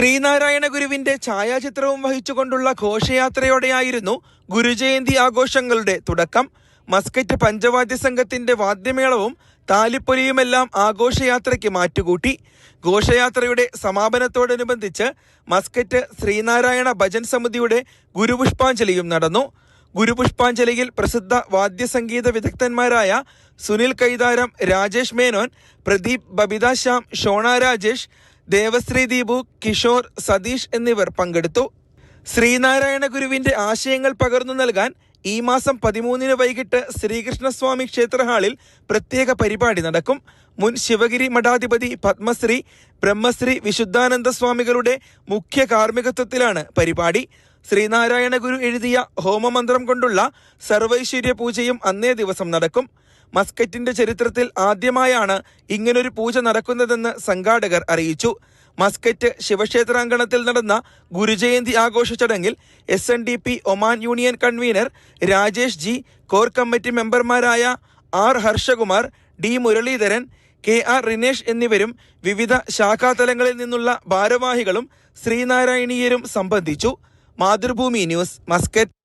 ശ്രീനാരായണ ഗുരുവിന്റെ ഛായാചിത്രവും വഹിച്ചുകൊണ്ടുള്ള ഘോഷയാത്രയോടെയായിരുന്നു ഗുരുജയന്തി ആഘോഷങ്ങളുടെ തുടക്കം. മസ്കറ്റ് പഞ്ചവാദ്യ സംഘത്തിന്റെ വാദ്യമേളവും താലിപ്പൊലിയുമെല്ലാം ആഘോഷയാത്രയ്ക്ക് മാറ്റുകൂട്ടി. ഘോഷയാത്രയുടെ സമാപനത്തോടനുബന്ധിച്ച് മസ്കറ്റ് ശ്രീനാരായണ ഭജൻ സമിതിയുടെ ഗുരുപുഷ്പാഞ്ജലിയും നടന്നു. ഗുരുപുഷ്പാഞ്ജലിയിൽ പ്രസിദ്ധ വാദ്യസംഗീത വിദഗ്ധന്മാരായ സുനിൽ കൈതാരം രാജേഷ് മേനോൻ പ്രദീപ് ബബിത ശ്യാം ഷോണ രാജേഷ് ദേവശ്രീ ദീപു കിഷോർ സതീഷ് എന്നിവർ പങ്കെടുത്തു. ശ്രീനാരായണ ഗുരുവിന്റെ ആശയങ്ങൾ പകർന്നു നൽകാൻ ഈ മാസം പതിമൂന്നിന് വൈകിട്ട് ശ്രീകൃഷ്ണസ്വാമി ക്ഷേത്ര ഹാളിൽ പ്രത്യേക പരിപാടി നടക്കും. മുൻ ശിവഗിരി മഠാധിപതി പത്മശ്രീ ബ്രഹ്മശ്രീ വിശുദ്ധാനന്ദ സ്വാമികളുടെ മുഖ്യ കാർമ്മികത്വത്തിലാണ് പരിപാടി. ശ്രീനാരായണ ഗുരു എഴുതിയ ഹോമമന്ത്രം കൊണ്ടുള്ള സർവൈശ്വര്യ പൂജയും അന്നേ ദിവസം നടക്കും. മസ്കറ്റിന്റെ ചരിത്രത്തിൽ ആദ്യമായാണ് ഇങ്ങനൊരു പൂജ നടക്കുന്നതെന്ന് സംഘാടകർ അറിയിച്ചു. മസ്കറ്റ് ശിവക്ഷേത്രാങ്കണത്തിൽ നടന്ന ഗുരുജയന്തി ആഘോഷ ചടങ്ങിൽ S N D P Oman union convener Rajesh G core committee മെമ്പർമാരായ R Harshakumar D Muralidharan K R Rinesh എന്നിവരും വിവിധ ശാഖാതലങ്ങളിൽ നിന്നുള്ള ഭാരവാഹികളും ശ്രീനാരായണീയരും സംബന്ധിച്ചു. Mathrubhumi news Muscat.